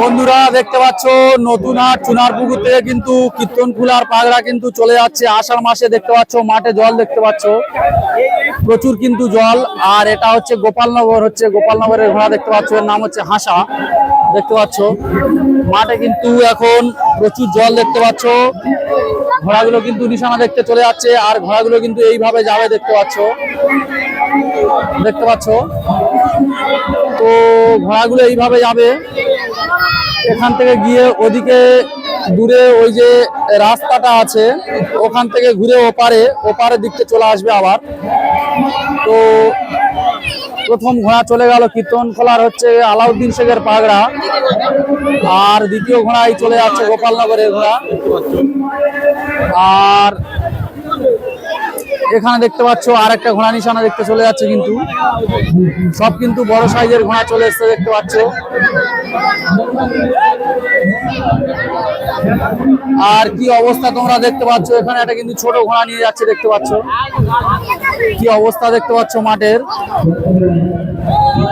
বন্ধুরা, দেখতে পাচ্ছ, নতুন হাট চুনার পুকুর থেকে কিন্তু কীর্তন ফুলার পাগড়া কিন্তু চলে যাচ্ছে। আষাঢ় মাসে দেখতে পাচ্ছ, মাঠে জল দেখতে পাচ্ছ। প্রচুর কিন্তু জল। আর এটা হচ্ছে গোপালনগর, হচ্ছে গোপালনগরের ঘোড়া দেখতে পাচ্ছ, এর নাম হচ্ছে হাসা। দেখতে পাচ্ছ, মাঠে কিন্তু এখন প্রচুর জল দেখতে পাচ্ছ। ঘোড়াগুলো কিন্তু নিশানা দেখতে চলে যাচ্ছে, আর ঘোড়াগুলো কিন্তু এইভাবে যাবে দেখতে পাচ্ছ। দেখতে পাচ্ছ? তো ঘোড়াগুলো এইভাবে যাবে। এখান থেকে গিয়ে ওদিকে দূরে ওই যে রাস্তাটা আছে, ওখান থেকে ঘুরে ওপারে, ওপারের দিকতে চলে আসবে আবার। তো প্রথম ঘোড়া চলে গেল কীর্তন খোলার হচ্ছে আলাউদ্দিন শেখের পাগড়া। আর দ্বিতীয় ঘোড়ায় চলে যাচ্ছে গোপালনগরের ঘোড়া। আর এখানে দেখতে পাচ্ছ আর একটা ঘোড়া নিশানা দেখতে চলে যাচ্ছে কিন্তু। সব কিন্তু বড় সাইজের ঘোড়া চলে এসছে দেখতে পাচ্ছ। আর কি অবস্থা তোমরা দেখতে পাচ্ছ, এখানে একটা কিন্তু ছোট ঘোড়া নিয়ে যাচ্ছে দেখতে পাচ্ছ। কি অবস্থা দেখতে পাচ্ছ মাঠের।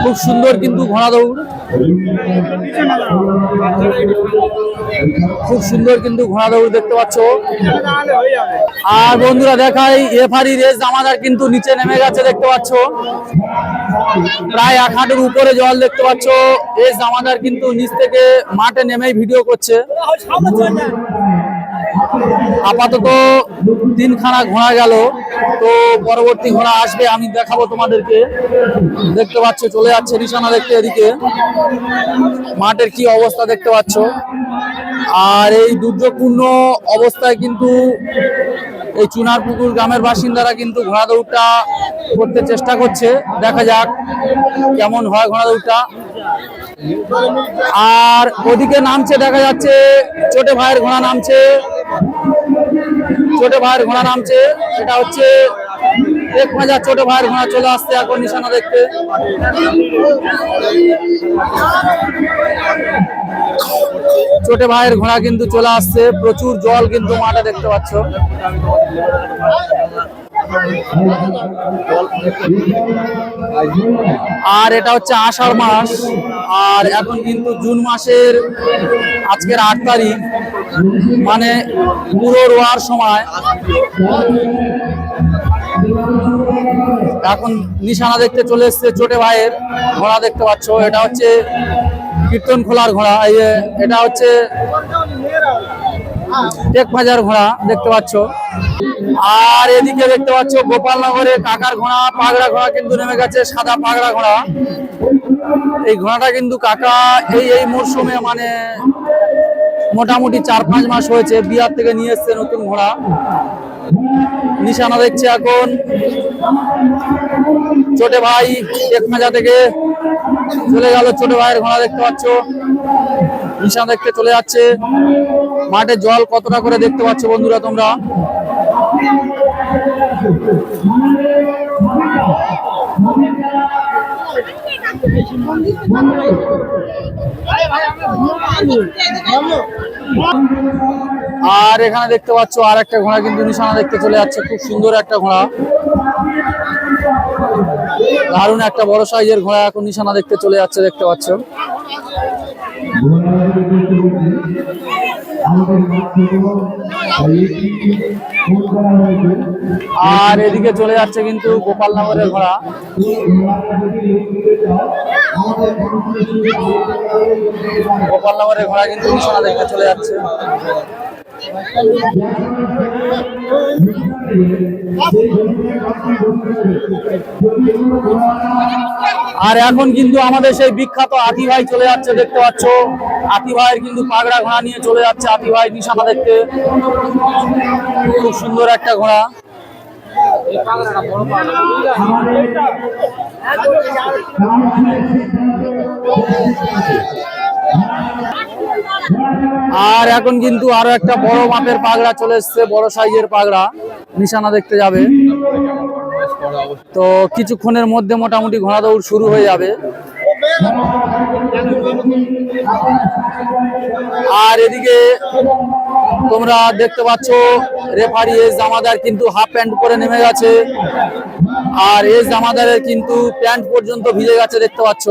খুব সুন্দর কিন্তু ঘোড়া দৌড়। খুব সুন্দর কিন্তু ঘোড়া দৌড় দেখতে পাচ্ছ। আর বন্ধুরা দেখাই এফআরি রেস জামাদার কিন্তু নিচে নেমে গেছে, দেখতে পাচ্ছ। প্রায় এক হাঁটুর উপরে জল দেখতে পাচ্ছ। এস জামাদার কিন্তু নিচ থেকে মাঠে নেমেই ভিডিও করছে। আপাতত তিনখানা ঘোড়া গেল। তো পরবর্তী ঘোড়া আসবে, আমি দেখাবো তোমাদেরকে। দেখতে পাচ্ছ, চলে যাচ্ছে নিশানা দেখতে এদিকে। মাঠের কি অবস্থা দেখতে পাচ্ছ? আর এই দুর্যোগপূর্ণ অবস্থায় কিন্তু এই চুনারপুকুর গ্রামের বাসিন্দারা কিন্তু ঘোড়া দৌড়টা করতে চেষ্টা করছে। দেখা যাক কেমন হয় ঘোড়া দৌড়টা। আর ওদিকে নামছে, দেখা যাচ্ছে ছোট ভাইয়ের ঘোড়া নামছে। ছোট ভাইয়ের ঘোড়া নামছে এটা হচ্ছে এক হাজার ছোট ভাইয়ের ঘোড়া চলে আসছে এখন নিশানা দেখতে। ছোট ভাইয়ের ঘোড়া কিন্তু চলে আসছে, প্রচুর জল কিন্তু মাঠে দেখতে পাচ্ছ। আর এটা হচ্ছে আষাঢ় মাস। আর এখন কিন্তু জুন মাসের আজকের আট তারিখ। মানে পুরো রোয়ার সময় এখন নিশানা দেখতে চলে এসছে চোটে ভাইয়ের ঘোড়া দেখতে পাচ্ছ। এটা হচ্ছে কীর্তন খোলার ঘোড়া। এটা হচ্ছে টেক বাজার ঘোড়া দেখতে পাচ্ছ। আর এদিকে দেখতে পাচ্ছ গোপালনগরে কাকার ঘোড়া, পাগড়া ঘোড়া কিন্তু নেমে গেছে, সাদা পাগড়া ঘোড়া। এই ঘোড়াটা কিন্তু কাকা এই এই মরশুমে মানে মোটামুটি চার পাঁচ মাস হয়েছে, বিহার থেকে নিয়ে এসছে নতুন ঘোড়া। নিশানা দেখছে এখন। ছোটে ভাই এক মাজা থেকে চলে গেল, ছোট ভাইয়ের ঘোড়া দেখতে পাচ্ছ। নিশানা দেখতে চলে যাচ্ছে। মাঠে জল কতটা করে দেখতে পাচ্ছ বন্ধুরা তোমরা? আর এখানে দেখতে পাচ্ছ আর একটা ঘোড়া কিন্তু নিশানা দেখতে চলে যাচ্ছে, খুব সুন্দর একটা ঘোড়া। দারুণ একটা বড় সাইজের ঘোড়া এখন নিশানা দেখতে চলে যাচ্ছে দেখতে পাচ্ছ। আর এদিকে চলে যাচ্ছে কিন্তু গোপালনগরের ঘোড়া। গোপালনগরের ঘোড়া কিন্তু চলে যাচ্ছে। আর এখন কিন্তু আমাদের সেই বিখ্যাত আতি ভাই চলে যাচ্ছে, দেখতে পাচ্ছ। আতি ভাইয়ের কিন্তু পাগড়া ঘোড়া নিয়ে চলে যাচ্ছে আতি ভাই নিশানা দেখতে। খুব সুন্দর একটা ঘোড়া। আর এখন কিন্তু আরও একটা বড় মাপের পাগড়া চলে এসছে, বড় সাইজের পাগড়া। নিশানা দেখতে যাবে। তো কিছুক্ষণের মধ্যে মোটামুটি ঘোড়া দৌড় শুরু হয়ে যাবে। আর এদিকে তোমরা দেখতে পাচ্ছ, রেফারি এস জামাদার কিন্তু হাফ প্যান্ট পরে নেমে গেছে। আর এস জামাদারের কিন্তু প্যান্ট পর্যন্ত ভিজে গেছে, দেখতে পাচ্ছ।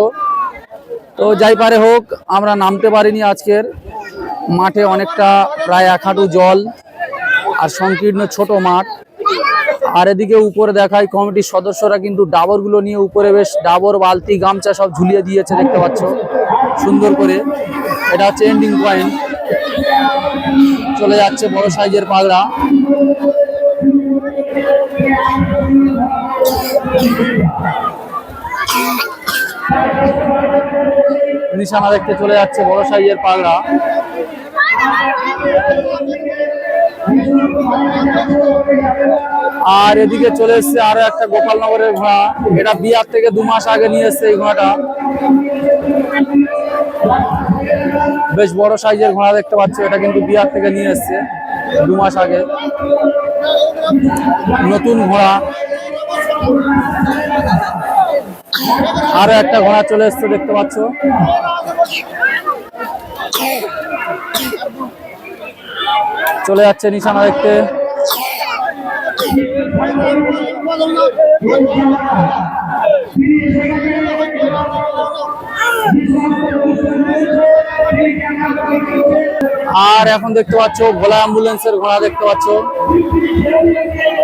তো যাই পারে হোক, আমরা নামতে পারিনি আজকের। মাঠে অনেকটা প্রায় এক হাঁটু জল আর সংকীর্ণ ছোট মাঠ। আর এদিকে উপরে দেখায় কমিটির সদস্যরা কিন্তু ডাবরগুলো নিয়ে উপরে বেশ ডাবর, বালতি, গামছা সব ঝুলিয়ে দিয়েছে, দেখতে পাচ্ছ। সুন্দর করে। এটা হচ্ছে এন্ডিং পয়েন্ট চলে যাচ্ছে বড় সাইজের পাগড়া। নিশানা দেখতে চলে যাচ্ছে, বড় সাইজের পাগড়া। আর এদিকে চলে এসছে আরও একটা গোপালনগরের ঘোড়া। এটা বিয়ার থেকে দু মাস আগে নিয়ে এসছে এই ঘোড়াটা। বেশ বড় সাইজের ঘোড়া দেখতে পাচ্ছ, এটা কিন্তু বিয়ার থেকে নিয়ে এসছে দু মাস আগে। নতুন ঘোড়া। আরও একটা ঘোড়া চলে এসছে, দেখতে পাচ্ছ। চলে যাচ্ছে নিশানা দেখতে। আর এখন দেখতে পাচ্ছ, ভোলা অ্যাম্বুলেন্সের ঘোড়া দেখতে পাচ্ছ।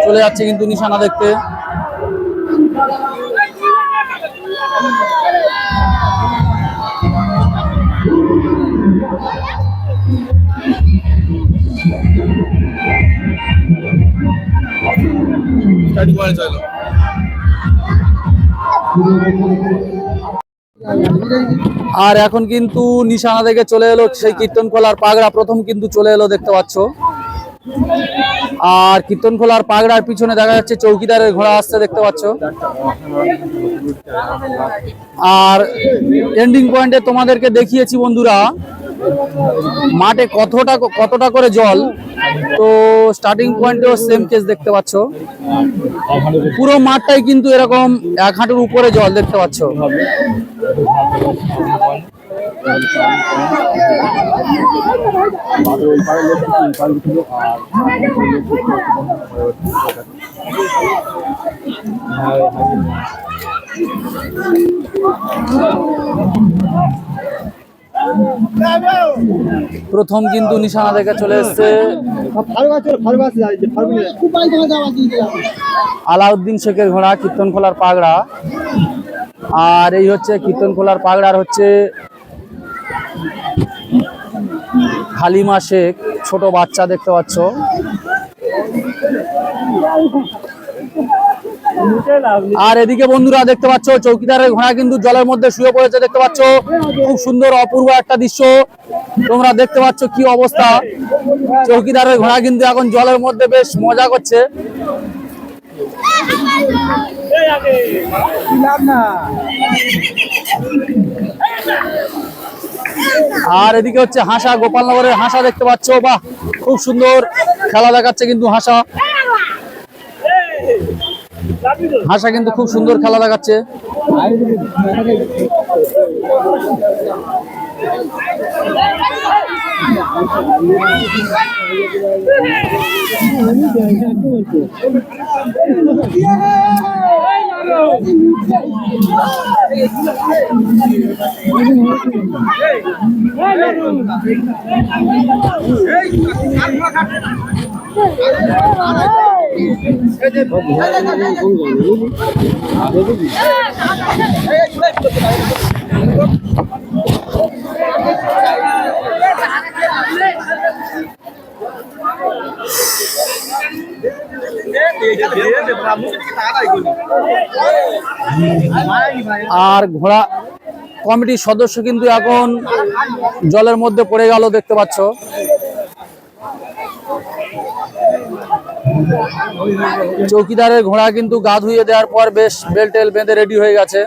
চলে যাচ্ছে কিন্তু নিশানা দেখতে। আর এখন কিন্তু নিশানা থেকে চলে এলো সেই কীর্তন খোলার পাগড়া, প্রথম কিন্তু চলে এলো দেখতে পাচ্ছ। আর কীর্তন খোলার পাগড়ার পিছনে দেখা যাচ্ছে চৌকিদারের ঘোড়া আসছে দেখতে পাচ্ছ। আর এন্ডিং পয়েন্টে তোমাদেরকে দেখিয়েছি বন্ধুরা, মাঠে কতটা কতটা করে জল, তো স্টার্টিং পয়েন্টেও সেম কেস দেখতে পাচ্ছ। পুরো মাঠটাই কিন্তু এরকম এক হাঁটুর উপরে জল দেখতে পাচ্ছ। প্রথম কিন্তু নিশানা থেকে চলে এসছে। আলাউদ্দিন শেখের ঘোড়া, কীর্তন খোলার পাগড়া। আর এই হচ্ছে কীর্তন খোলার পাগড়ার হচ্ছে হালিমা শেখ, ছোট বাচ্চা দেখতে পাচ্ছ। আর এদিকে বন্ধুরা দেখতে পাচ্ছ, চৌকিদারের ঘোড়া কিন্তু জলের মধ্যে শুয়ে পড়েছে, দেখতে পাচ্ছ? খুব সুন্দর, অপূর্ব একটা দৃশ্য। তোমরা দেখতে পাচ্ছ কি অবস্থা। চৌকিদারের ঘোড়া কিন্তু এখন জলের মধ্যে বেশ মজা করছে। আর এদিকে হচ্ছে হাসা, গোপালনগরের হাসা দেখতে পাচ্ছ। বাহ, খুব সুন্দর। খেলা দেখাচ্ছে কিন্তু হাসা। হাসা কিন্তু খুব সুন্দর খেলা দেখাচ্ছে আর ঘোড়া কমিটির সদস্য কিন্তু এখন জলের মধ্যে পড়ে গেল দেখতে পাচ্ছ। চৌকিদারের ঘোড়া কিন্তু গা ধুয়ে দেওয়ার পর বেশ বেলটেল বেঁধে রেডি হয়ে গেছে।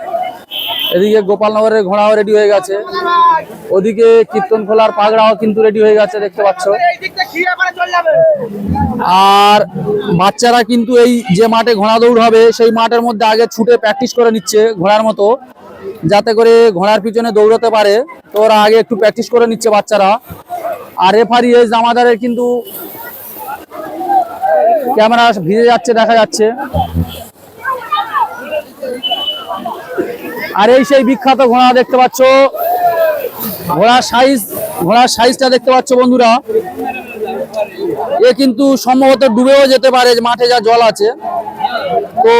এদিকে গোপালনগরের ঘোড়াও রেডি হয়ে গেছে। ওদিকে কীর্তন খোলার পাগড়াও কিন্তু রেডি হয়ে গেছে, দেখতে পাচ্ছ। আর বাচ্চারা কিন্তু এই যে মাঠে ঘোড়া দৌড় হবে, সেই মাঠের মধ্যে আগে ছুটে প্র্যাকটিস করে নিচ্ছে ঘোড়ার মতো, যাতে করে ঘোড়ার পিছনে দৌড়াতে পারে। তো ওরা আগে একটু প্র্যাকটিস করে নিচ্ছে বাচ্চারা। আর রেফারি এই জামাদারের কিন্তু ক্যামেরা ভিজে যাচ্ছে, দেখা যাচ্ছে। আর এই সেই বিখ্যাত ঘোড়া দেখতে পাচ্ছ। ঘোড়ার সাইজ ঘোড়ার সাইজটা দেখতে পাচ্ছ বন্ধুরা। এ কিন্তু সম্ভবত ডুবেও যেতে পারে মাঠে যা জল আছে। তো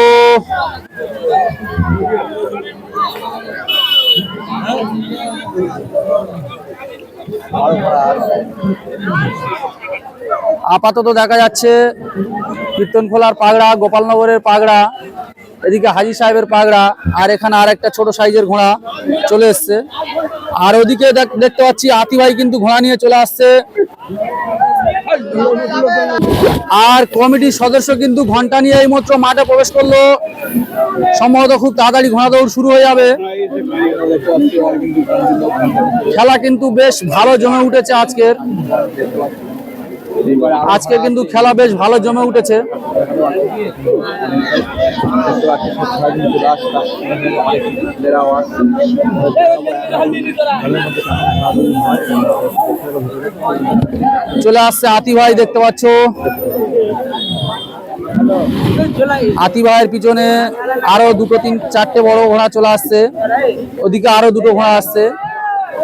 আপাতত দেখা যাচ্ছে কীর্তনখোলার পাগড়া, গোপালনগরের পাগড়া, এদিকে হাজি সাহেবের পাগড়া, আর এখানে আর একটা ছোট সাইজের ঘোড়া চলে এসছে। আর ওদিকে দেখ- দেখতে পাচ্ছি আতিভাই কিন্তু ঘোড়া নিয়ে চলে আসছে। আর কমিটির সদস্য কিন্তু ঘণ্টা নিয়ে এই মাত্র মাঠে প্রবেশ করল। সম্ভবত খুব তাড়াতাড়ি ঘোড়া দৌড় শুরু হয়ে যাবে। খেলা কিন্তু বেশ ভালো জমে উঠেছে আজকের। আজকে কিন্তু খেলা বেশ ভালো জমে উঠেছে। চলে আসছে আতি ভাই, দেখতে পাচ্ছ। আতি ভাইয়ের পিছনে আরও দুটো তিন, চারটে বড় ঘোড়া চলে আসছে। ওদিকে আরও দুটো ঘোড়া আসছে।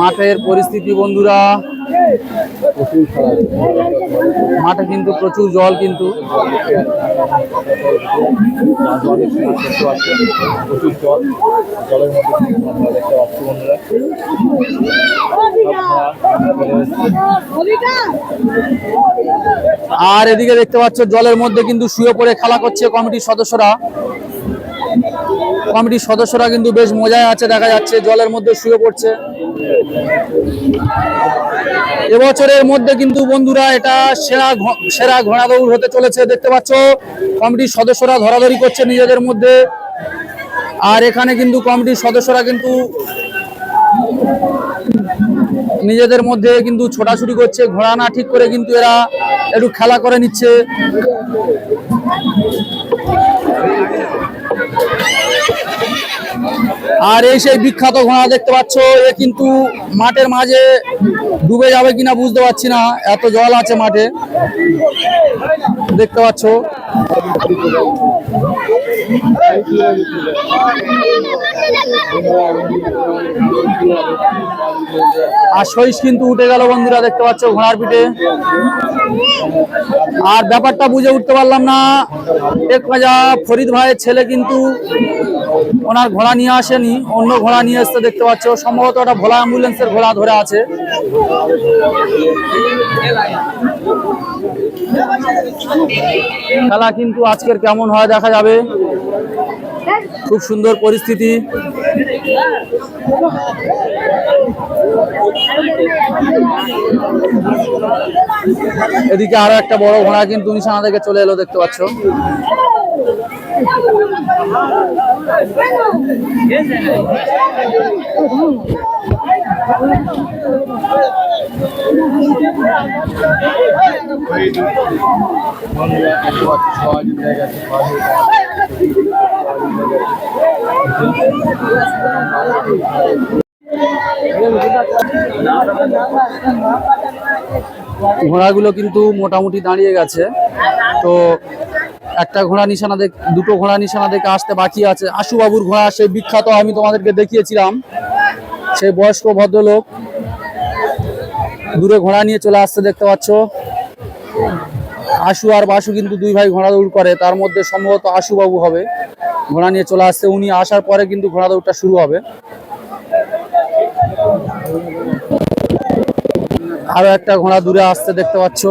মাঠের পরিস্থিতি, বন্ধুরা। মাঠে কিন্তু প্রচুর জল কিন্তু। আর এদিকে দেখতে পাচ্ছ, জলের মধ্যে কিন্তু শুয়ে পড়ে খেলা করছে কমিটির সদস্যরা। কমিটির সদস্যরা কিন্তু বেশ মজায় আছে, দেখা যাচ্ছে, জলের মধ্যে শুয়ে পড়ছে। এবছরের মধ্যে কিন্তু বন্ধুরা এটা সেরা সেরা ঘোড়া দৌড় হতে চলেছে, দেখতে পাচ্ছ? কমিটির সদস্যরা ধরাধরি করছে নিজেদের মধ্যে। আর এখানে কিন্তু কমিটির সদস্যরা কিন্তু নিজেদের মধ্যে কিন্তু ছোটাছুটি করছে। ঘোড়া না ঠিক করে কিন্তু এরা একটু খেলা করে নিচ্ছে। আর এই সেই বিখ্যাত ঘোড়া দেখতে পাচ্ছ, এ কিন্তু মাঠের মাঝে ডুবে যাবে কিনা বুঝতে পারছি না, এত জল আছে মাঠে। দেখতে পাচ্ছ। আর সইস কিন্তু উঠে গেল বন্ধুরা, দেখতে পাচ্ছ ঘোড়ার পিঠে। আর ব্যাপারটা বুঝে উঠতে পারলাম না, এক মাজা ফরিদ ভাইয়ের ছেলে কিন্তু ওনার ঘোড়া নিয়ে আসেনি, অন্য ঘোড়া নিয়ে এসতে দেখতে পাচ্ছ। সম্ভবত ওটা ভোলা অ্যাম্বুলেন্সের ঘোড়া ধরে আছে। খেলা কিন্তু আজকের কেমন হয় দেখা যাবে। খুব সুন্দর পরিস্থিতি। এদিকে আরও একটা বড় ঘোড়া কিন্তু নিশানা থেকে চলে এলো দেখতে পাচ্ছ। ঘোড়াগুলো কিন্তু মোটামুটি দাঁড়িয়ে গেছে। তো একটা ঘোড়া নিশানা দেখ, দুটো ঘোড়া নিশানা দেখে আসতে বাকি আছে। আশুবাবুর ঘোড়া সেই বিখ্যাত, আমি তোমাদেরকে দেখিয়েছিলাম। সেই বয়স্ক ভদ্রলোক দূরে ঘোড়া নিয়ে চলে আসতে দেখতে পাচ্ছ। আশু আর বাসু কিন্তু দুই ভাই ঘোড়া দৌড় করে, তার মধ্যে সম্ভবত আশুবাবু হবে। ঘোড়া নিয়ে চলে আসছে, উনি আসার পরে কিন্তু ঘোড়া দৌড়টা শুরু হবে। আরও একটা ঘোড়া দূরে আসতে দেখতে পাচ্ছ।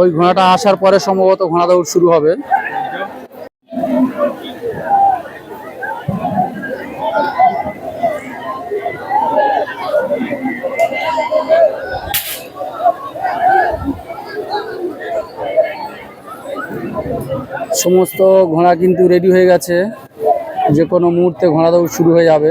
ওই ঘোড়াটা আসার পরে সম্ভবত ঘোড়া দৌড় শুরু হবে। সমস্ত ঘোড়া কিন্তু রেডি হয়ে গেছে। যে কোনো মুহূর্তে ঘোড়া দৌড় শুরু হয়ে যাবে।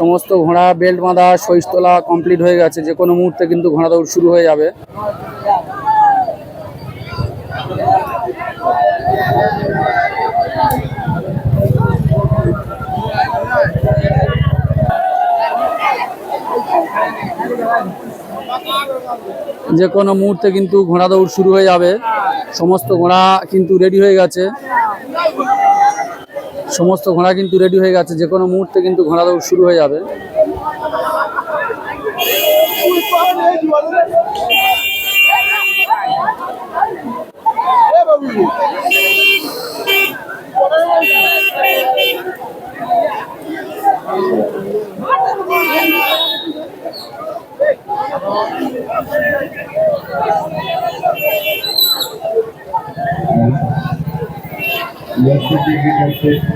সমস্ত ঘোড়া বেল্ট বাঁধা সইস কমপ্লিট হয়ে গেছে। যে কোনো মুহূর্তে কিন্তু ঘোড়া দৌড় শুরু হয়ে যাবে। যে কোনো মুহূর্তে কিন্তু ঘোড়া দৌড় শুরু হয়ে যাবে। সমস্ত ঘোড়া কিন্তু রেডি হয়ে গেছে। সমস্ত ঘোড়া কিন্তু রেডি হয়ে গেছে যে কোনো মুহূর্তে কিন্তু ঘোড়া দৌড় শুরু হয়ে যাবে। লক্ষ্য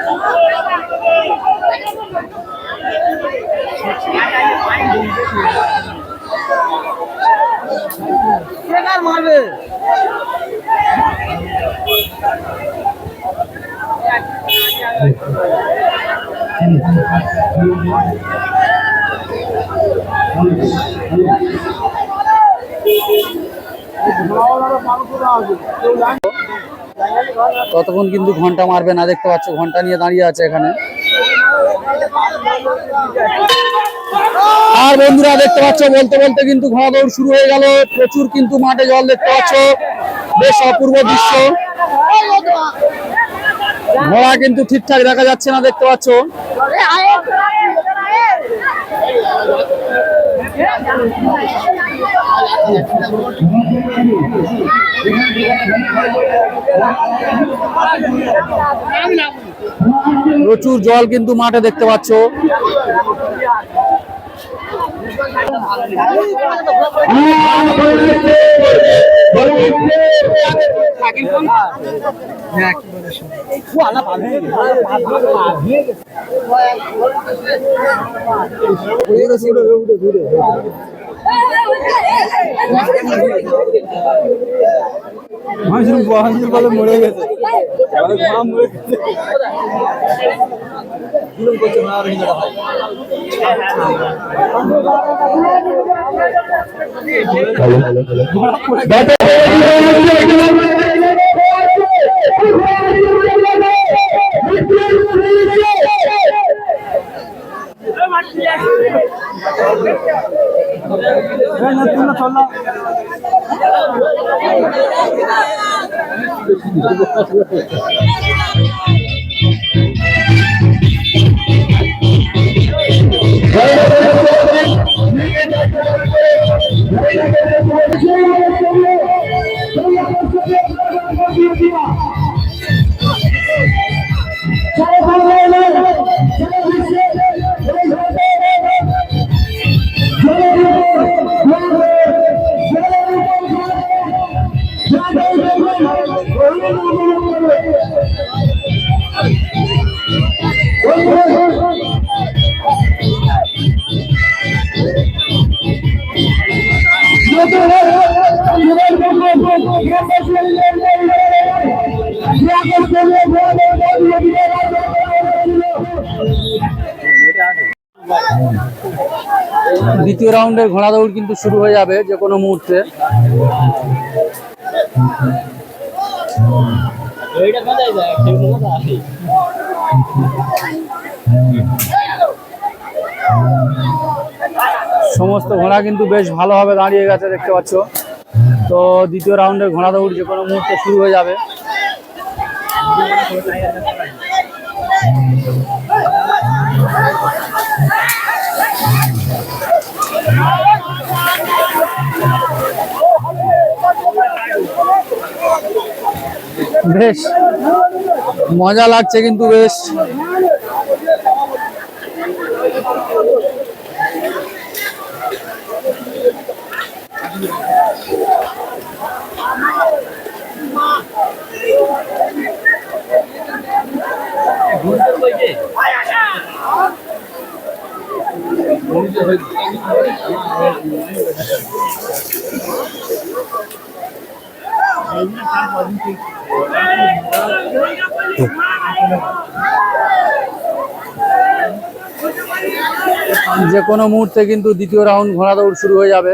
ততক্ষণ কিন্তু ঘণ্টা মারবে না, দেখতে পাচ্ছ, ঘণ্টা নিয়ে দাঁড়িয়ে আছে এখানে। আর বন্ধুরা, দেখতে পাচ্ছ, বলতে বলতে কিন্তু ঘোড়া দৌড় শুরু হয়ে গেল। প্রচুর কিন্তু মাঠে জল দেখতে পাচ্ছ। বেশ অপূর্ব দৃশ্য। ঘোড়া কিন্তু ঠিকঠাক দেখা যাচ্ছে না দেখতে পাচ্ছ। প্রচুর জল কিন্তু মাঠে দেখতে পাচ্ছ। মরে গেছে। মরে গেছে। জুলুম করছে না আর হিন্দা ভাই দ্বিতীয় রাউন্ডের ঘোড়া দৌড় কিন্তু শুরু হয়ে যাবে যে কোনো মুহূর্তে। সমস্ত ঘোড়া কিন্তু বেশ ভালোভাবে দাঁড়িয়ে গেছে, দেখতে পাচ্ছ। তো দ্বিতীয় রাউন্ডের ঘোড়া দৌড় যে কোনো মুহূর্তে শুরু হয়ে যাবে। বেশ মজা লাগছে কিন্তু বেশ। যে কোনো মুহূর্তে কিন্তু দ্বিতীয় রাউন্ড ঘোড়া দৌড় শুরু হয়ে যাবে।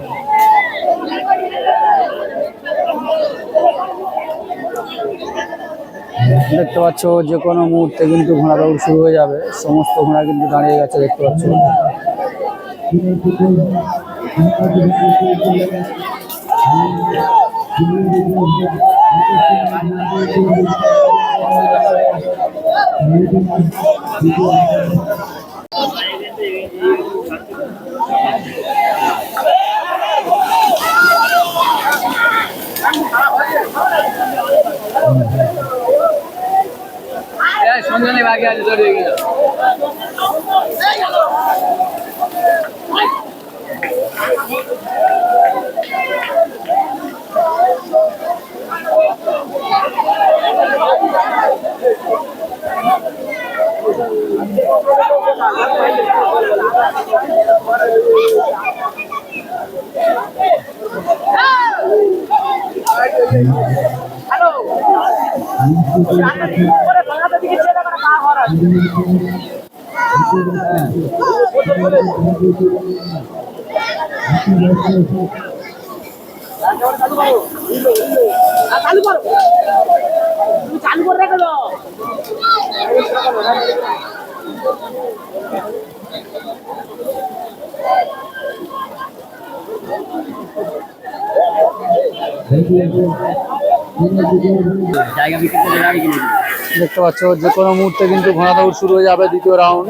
দেখতে পাচ্ছ, যে কোনো মুহূর্তে কিন্তু ঘোড়া দৌড় শুরু হয়ে যাবে। সমস্ত ঘোড়া কিন্তু দাঁড়িয়ে গেছে, দেখতে পাচ্ছ। চালু করো চালু করে রেখে দেখতে পাচ্ছ যে কোনো মুহূর্তে কিন্তু ঘোড়া দৌড় শুরু হয়ে যাবে দ্বিতীয় রাউন্ড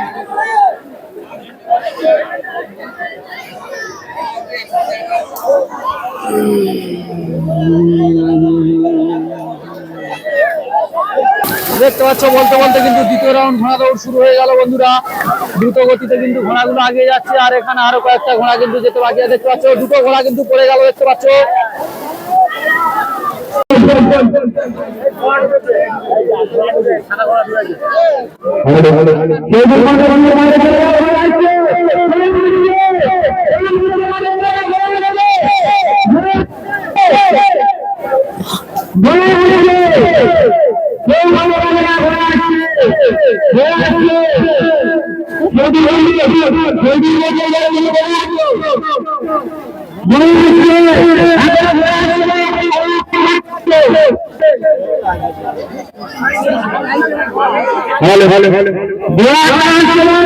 দেখতে পাচ্ছ বলতে বলতে কিন্তু দ্বিতীয় রাউন্ড ঘোড়া দৌড় শুরু হয়ে গেল বন্ধুরা। দ্রুত গতিতে কিন্তু ঘোড়াগুলো আগে যাচ্ছে আর এখানে আরও কয়েকটা ঘোড়া কিন্তু যেতে বাকি দেখতে পাচ্ছ দুটো ঘোড়া কিন্তু পড়ে গেল দেখতে পাচ্ছ। ভালো ভালো ভালো।